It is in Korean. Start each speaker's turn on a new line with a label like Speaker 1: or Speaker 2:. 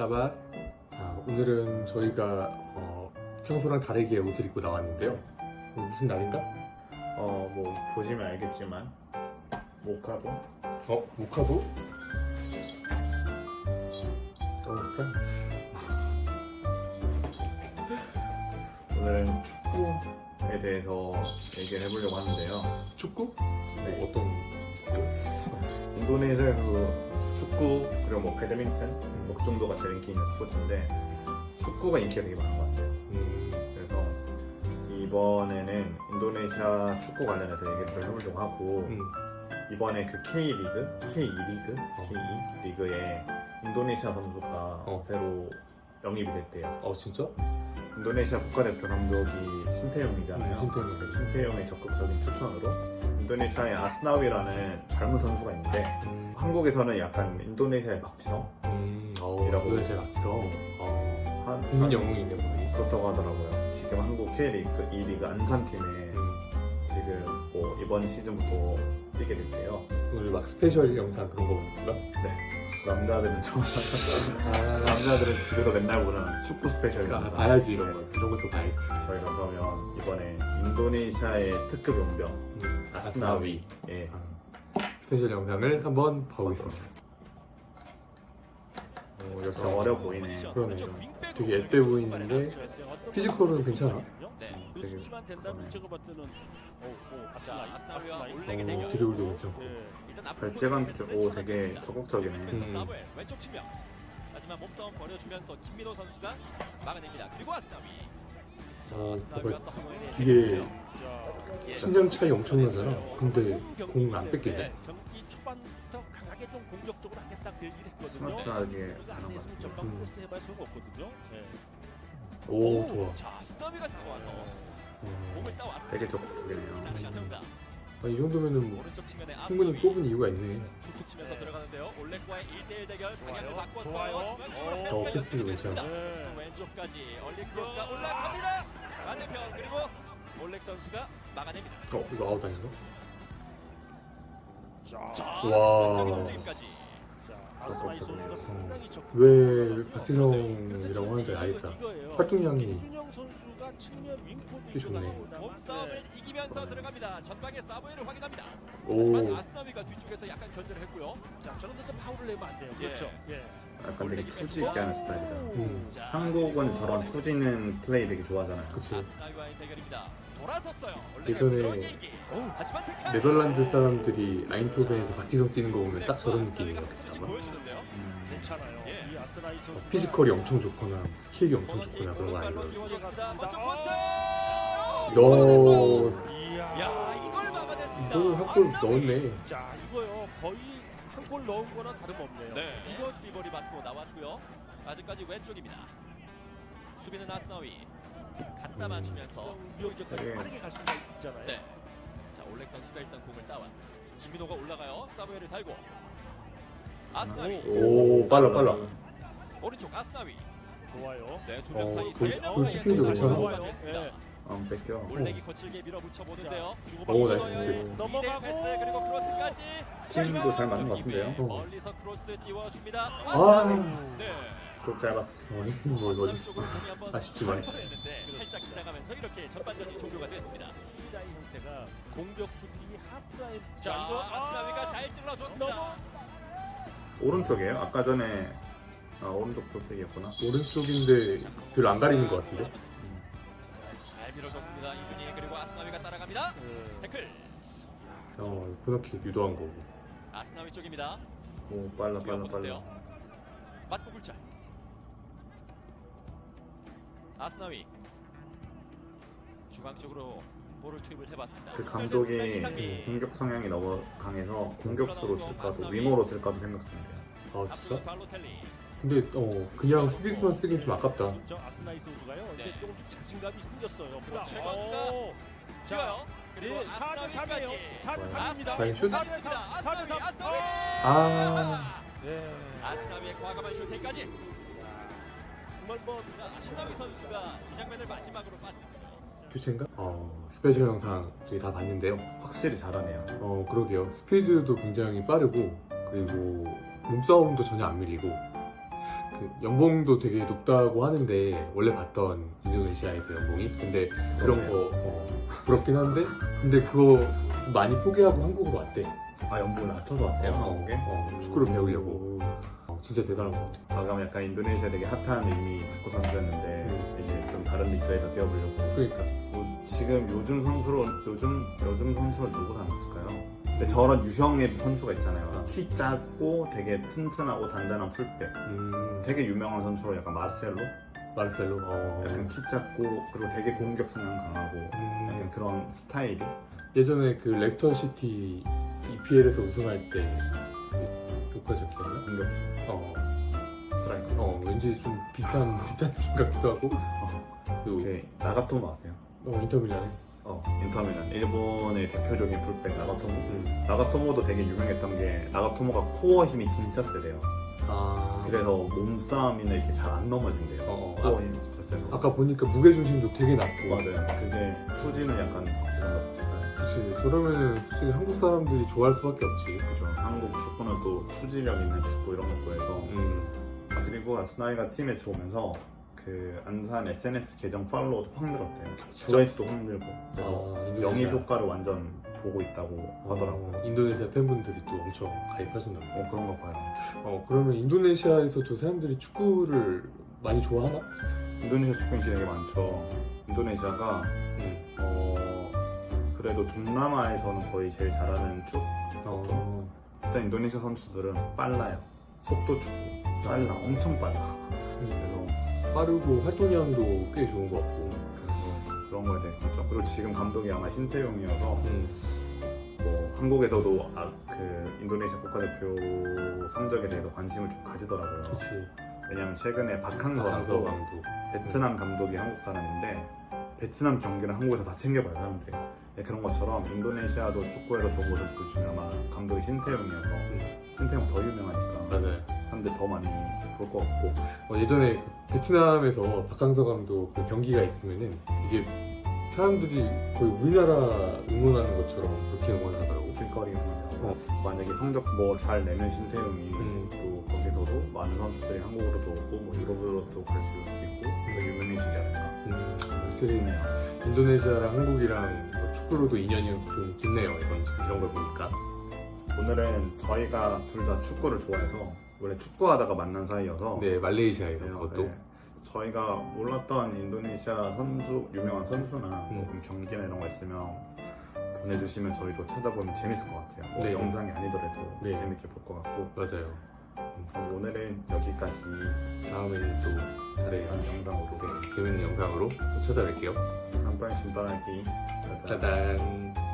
Speaker 1: 까박. 자, 오늘은 저희가 어, 평소랑 다르게 옷을 입고 나왔는데요. 오늘 무슨 날인가?
Speaker 2: 어, 뭐 보시면 알겠지만 모카도
Speaker 1: 어, 모카도? 어, 프랑스.
Speaker 2: 오늘은 축구에 대해서 얘기를 해보려고 하는데요.
Speaker 1: 축구?
Speaker 2: 네.
Speaker 1: 뭐 어떤?
Speaker 2: 인도네시아에서 축구 그리고 뭐 배드민턴 뭐그 정도가 제일 인기 있는 스포츠인데 축구가 인기가 되게 많은 것 같아요.
Speaker 1: 음,
Speaker 2: 그래서 이번에는 인도네시아 축구 관련해서 얘기를 좀 해보려고 하고
Speaker 1: 음,
Speaker 2: 이번에 그 K 리그, K 2 리그,
Speaker 1: 어.
Speaker 2: K 2 리그에 인도네시아 선수가
Speaker 1: 어.
Speaker 2: 새로 영입이 됐대요.
Speaker 1: 어 진짜?
Speaker 2: 인도네시아 국가대표 감독이 신태용이잖아요.
Speaker 1: 음, 신태용.
Speaker 2: 그 신태용의 적극적인 추천으로 인도네시아의 아스나위라는 젊은 선수가 있는데
Speaker 1: 음,
Speaker 2: 한국에서는 약간 인도네시아의 박지성
Speaker 1: 음, 어,
Speaker 2: 이라고.
Speaker 1: 그걸 제가 봤어. 어,
Speaker 2: 한
Speaker 1: 국민 영웅이네 거의.
Speaker 2: 그렇다고 하더라고요. 지금 한국 K리그 2리그 안산팀에
Speaker 1: 음,
Speaker 2: 지금 뭐 이번 시즌부터 뛰게 됐대요.
Speaker 1: 오늘 막 스페셜 영상 그런 거 보는가?
Speaker 2: 남자들은 좀
Speaker 1: 아,
Speaker 2: 남자들은 집에서 맨날 보는 축구 스페셜
Speaker 1: 아,
Speaker 2: 영상.
Speaker 1: 봐야지 이런 거.
Speaker 2: 네.
Speaker 1: 이런 것도 봐야지.
Speaker 2: 저희가 그러면 이번에 인도네시아의 특급 용병
Speaker 1: 음,
Speaker 2: 나위 예.
Speaker 1: 아, 스페셜 영상을 한번 봐보겠습니다.
Speaker 2: 오, 역시 어려 보이네.
Speaker 1: 그러네. 되게 앳돼 보이는데 피지컬은 괜찮아.
Speaker 3: 네.
Speaker 2: 되게 그러네.
Speaker 3: 오,
Speaker 4: 아스나위와
Speaker 3: 아스나이.
Speaker 4: 올레게
Speaker 1: 어. 드리블도 괜찮고.
Speaker 3: 예.
Speaker 4: 일단 앞으로
Speaker 2: 발재간
Speaker 4: 보내주면서
Speaker 2: 오
Speaker 4: 왼쪽
Speaker 2: 되게. 적극적이네.
Speaker 1: 음.
Speaker 4: 사무엘 왼쪽 측면. 하지만 몸싸움 벌여주면서 김민호 선수가 막아냅니다. 그리고 아스나위.
Speaker 1: 어,
Speaker 4: 아스나위와
Speaker 1: 봐봐.
Speaker 4: 예.
Speaker 1: 신장 차이 엄청 나잖아. 근데
Speaker 3: 경기
Speaker 1: 공안 뺏기네.
Speaker 3: 경기 초반부터 강하게 좀 공격적으로 하겠다 그 얘기를 했거든요.
Speaker 2: 스마트하게
Speaker 3: 안
Speaker 2: 하는 것 같아요.
Speaker 3: 전방
Speaker 1: 음.
Speaker 3: 크로스 해봐야 소용없거든요. 예.
Speaker 1: 오 좋아.
Speaker 4: 자, 아스나위가 다가와서
Speaker 1: 어,
Speaker 4: 공을 따왔습니다.
Speaker 2: 되게 적극적이네요.
Speaker 1: 아, 이 정도면은 뭐 충분히. 뽑은 이유가 있네.
Speaker 4: 툭툭 치면서 들어가는데요. 올렉과의 1대1 대결 방향을. 바꿨어요.
Speaker 3: 좋아요.
Speaker 4: 중앙쪽으로
Speaker 3: 어,
Speaker 4: 패스가
Speaker 1: 패스.
Speaker 3: 예.
Speaker 4: 왼쪽까지 얼리 크로스가 올라갑니다. 반대편 그리고 올렉 선수가 막아냅니다.
Speaker 1: 어 이거 아웃 아닌가?
Speaker 3: 자,
Speaker 4: 자,
Speaker 1: 와.
Speaker 4: 움직임까지.
Speaker 3: 자, 수가 상당히 적극.
Speaker 1: 왜 박지성이라고 하는지 알겠다. 활동량이 꽤 좋네.
Speaker 4: 몸싸움을 이기면서 들어갑니다. 전방에 사무엘을 확인합니다.
Speaker 1: 오
Speaker 4: 하지만 아스나비가 뒤쪽에서 약간 견제를 했고요.
Speaker 3: 자, 저런 데서 파울을 내면 안 돼요.
Speaker 4: 예.
Speaker 3: 그렇죠. 예.
Speaker 2: 약간 되게 투지 있게 하는 스타일이다.
Speaker 1: 음.
Speaker 4: 자,
Speaker 2: 한국은 저런 투지 있는 플레이 되게 좋아하잖아요.
Speaker 1: 그치.
Speaker 4: 아스나비와의 대결입니다. 돌아섰어요.
Speaker 1: 예전에
Speaker 4: 하지만 태클.
Speaker 1: 네덜란드 사람들이 아인토벤에서 박지성 뛰는 거 보면 딱 저런 느낌이야.
Speaker 4: 지금 보여주는데요.
Speaker 2: 음,
Speaker 3: 괜찮아요.
Speaker 4: 예.
Speaker 3: 이 아스나이 선수
Speaker 1: 어, 피지컬이 엄청 좋거나 스킬이 엄청 좋거나 그런 거.
Speaker 4: 먼저
Speaker 1: 너
Speaker 4: 포스트.
Speaker 3: 이야.
Speaker 4: 야, 이걸
Speaker 1: 한골. 넣었네.
Speaker 3: 자, 이거요. 거의 한 골 넣은 거나 다름없네요.
Speaker 4: 네. 이거 스티버리 맞고 나왔고요. 아직까지 왼쪽입니다. 수비는 아스나위. 갖다
Speaker 1: 음.
Speaker 4: 맞추면서
Speaker 3: 수영적까지
Speaker 2: 네.
Speaker 3: 빠르게 갈 수가 있잖아요.
Speaker 4: 네. 자, 올렉 선수가 일단 공을 따왔어. 김민호가 올라가요. 사무엘을 달고. 아스나위.
Speaker 1: 오 빨라 빨라.
Speaker 4: 오른쪽 아스나위.
Speaker 3: 좋아요.
Speaker 4: 네, 두 명
Speaker 1: 어,
Speaker 4: 사이 세명 사이에서 골이
Speaker 1: 괜찮아.
Speaker 4: 됐습니다.
Speaker 3: 예.
Speaker 2: 안 뺏겨.
Speaker 4: 올렉이 거칠게 밀어붙여 보는데요.
Speaker 1: 오, 나이스.
Speaker 4: 이대일
Speaker 3: 넘어가고
Speaker 4: 패스 그리고 크로스까지.
Speaker 2: 팀도 잘 맞는 것 같은데요.
Speaker 1: 어.
Speaker 4: 멀리서 크로스 띄워줍니다.
Speaker 1: 아.
Speaker 4: 네.
Speaker 2: 좀 짧았어.
Speaker 1: 어이 뭐 이거
Speaker 4: 아스나위 쪽으로 공이 한번
Speaker 1: 아쉽지만.
Speaker 4: 살짝 지나가면서 이렇게 전반전이 종료가 됐습니다.
Speaker 3: 수비라인 형태가 공격 수비 하프라인.
Speaker 4: 자, 아스나위가
Speaker 3: 아,
Speaker 4: 잘 찔러줬습니다.
Speaker 2: 오른쪽이에요? 아까 전에 아 오른쪽 볼백이었구나.
Speaker 1: 오른쪽인데 별로 안 가리는 것 같은데.
Speaker 4: 잘 밀어줬습니다. 이준희 그리고 아스나위가 따라갑니다.
Speaker 3: 그,
Speaker 4: 태클.
Speaker 1: 어 코너킥 유도한 거고.
Speaker 4: 아스나위 쪽입니다.
Speaker 2: 오 빨라 빨라. 빨라.
Speaker 4: 맞고 굴자. 아스나위 중앙 쪽으로 볼을 투입을 해봤습니다.
Speaker 2: 그 감독이 공격 성향이 너무 강해서 공격수로 쓸까도 위모로 쓸까도 생각 중이에요.
Speaker 1: 아 진짜? 근데 어 그냥 수비수만 쓰긴 좀 아깝다.
Speaker 3: 저 아스나이 선수가요.
Speaker 4: 네.
Speaker 3: 이제 조금씩 자신감이 생겼어요. 보다.
Speaker 4: 뛰어요. 그리고
Speaker 3: 네, 4대 3이에요. 4대 3입니다.
Speaker 1: 과연 슛?
Speaker 3: 4대 3. 4대 3.
Speaker 4: 아스나위.
Speaker 1: 아
Speaker 3: 네.
Speaker 4: 아스나위의 과감한 슈팅까지.
Speaker 3: 정말 뭐
Speaker 4: 아스나위 선수가 이 장면을 마지막으로 빠집니다.
Speaker 1: 교체인가? 어 스페셜 영상 저희 다 봤는데요.
Speaker 2: 확실히 잘하네요.
Speaker 1: 어 그러게요. 스피드도 굉장히 빠르고 그리고 몸싸움도 전혀 안 밀리고 그 연봉도 되게 높다고 하는데 원래 봤던 인도네시아에서 연봉이 근데 그런 거 어, 부럽긴 한데 근데 그거 많이 포기하고 한국으로 왔대.
Speaker 2: 아 연봉을 낮춰서 왔대요 한국에?
Speaker 1: 어, 축구를 배우려고. 어, 진짜 대단한 것 같아.
Speaker 2: 아 그럼 약간 인도네시아 되게 핫한 이미 축구 선수였는데
Speaker 1: 음.
Speaker 2: 이제 좀 다른 리그에서 뛰어보려고
Speaker 1: 그러니까
Speaker 2: 뭐 지금 요즘 선수로 요즘 요즘 선수를 누구 닮았을까요? 근데 저런 유형의 선수가 있잖아요. 키 작고 되게 튼튼하고 단단한 풀백.
Speaker 1: 음,
Speaker 2: 되게 유명한 선수로 약간 마르셀로.
Speaker 1: 마르셀로. 어,
Speaker 2: 약간 키 작고 그리고 되게 공격 성향 강하고
Speaker 1: 음,
Speaker 2: 약간 그런 스타일이.
Speaker 1: 예전에 그 레스터 시티 EPL에서 우승할 때 교과서 기억나?
Speaker 2: 공격
Speaker 1: 어,
Speaker 2: 스트라이커.
Speaker 1: 어, 왠지 좀 비슷한 비슷한 것 같기도 하고. 또
Speaker 2: 오케이 나가토모 아세요?
Speaker 1: 어, 인터뷰를
Speaker 2: 어 인터미란 일본의 대표적인 풀백 나가토모.
Speaker 1: 음.
Speaker 2: 나가토모도 되게 유명했던 게 나가토모가 코어 힘이 진짜 세대요.
Speaker 1: 아,
Speaker 2: 그래서 몸싸움이나 이렇게 잘 안 넘어진대요.
Speaker 1: 어, 어,
Speaker 2: 코어
Speaker 1: 아,
Speaker 2: 힘이 진짜 세서.
Speaker 1: 아까 보니까 무게중심도 되게 낮고.
Speaker 2: 맞아요. 그게 후지는 약간 것 같아 요.
Speaker 1: 그치. 그러면은 솔직히 한국 사람들이 좋아할 수밖에 없지.
Speaker 2: 그죠. 한국 축구는 또 투지력 있는 축구 이런 거 좋아해서.
Speaker 1: 음.
Speaker 2: 아, 그리고 아스나이가 팀에 들어오면서 그 안산 SNS 계정 팔로우도 확 늘었대요. 조회수도 확 늘고. 그래서
Speaker 1: 아, 인도네시아.
Speaker 2: 영입 효과를 완전 보고 있다고 하더라고요.
Speaker 1: 어, 인도네시아 팬분들이 또 엄청 가입하셨나 보네.
Speaker 2: 어, 그런 거 봐요.
Speaker 1: 어, 그러면 인도네시아에서도 사람들이 축구를 많이 좋아하나?
Speaker 2: 인도네시아 축구 인기 되게 많죠. 인도네시아가
Speaker 1: 음.
Speaker 2: 어, 그래도 동남아에서는 거의 제일 잘하는 축.
Speaker 1: 어,
Speaker 2: 일단 인도네시아 선수들은 빨라요. 속도 축구. 빨라. 엄청 빨라. 그래서
Speaker 1: 빠르고 활동량도 꽤 좋은 것 같고.
Speaker 2: 그래서 그런 거에 대해 그렇죠. 그리고 지금 감독이 아마 신태용이어서
Speaker 1: 음.
Speaker 2: 뭐 한국에서도 아, 그 인도네시아 국가대표 성적에 대해서 관심을 좀 가지더라고요.
Speaker 1: 그치.
Speaker 2: 왜냐면 최근에 박항서 감독,
Speaker 1: 감독.
Speaker 2: 베트남 감독이 한국 사람인데 베트남 경기는 한국에서 다 챙겨봐요 사람들이. 네, 그런 것처럼 인도네시아도 축구에서 좋은 모습 보여주면 아마 감독이 신태용이어서
Speaker 1: 음.
Speaker 2: 신태용 더 유명하니까
Speaker 1: 맞아요.
Speaker 2: 사람들 더 많이 볼 것 같고
Speaker 1: 어, 예전에 그 베트남에서 박항서 감독 그 경기가 있으면은 이게 사람들이 거의 우리나라 응원하는 것처럼 그렇게 응원하더라고.
Speaker 2: 길거리
Speaker 1: 어.
Speaker 2: 만약에 성적 뭐 잘 내는 신태용이
Speaker 1: 음.
Speaker 2: 또 거기서도 많은 선수들이 한국으로도 오고 뭐 유럽으로도 갈 수 있고 더 유명해지지 않을까
Speaker 1: 음, 확실히
Speaker 2: 싶네요.
Speaker 1: 인도네시아랑 한국이랑 뭐 축구로도 인연이 좀 깊네요. 이런 이런 걸 보니까.
Speaker 2: 오늘은 저희가 둘 다 축구를 좋아해서 원래 축구하다가 만난 사이여서
Speaker 1: 네, 말레이시아에서. 그것도.
Speaker 2: 네. 저희가 몰랐던 인도네시아 선수 유명한 선수나
Speaker 1: 음.
Speaker 2: 뭐 경기나 이런 거 있으면 보내주시면 저희도 찾아보면 재밌을 것 같아요. 뭐
Speaker 1: 네.
Speaker 2: 영상이 아니더라도
Speaker 1: 네.
Speaker 2: 재밌게 볼 것 같고
Speaker 1: 맞아요.
Speaker 2: 오늘은 여기까지
Speaker 1: 다음에는 또
Speaker 2: 다른 영상으로
Speaker 1: 네, 재밌는 영상으로 또 찾아뵐게요.
Speaker 2: 삼판 신발하기
Speaker 1: 짜잔.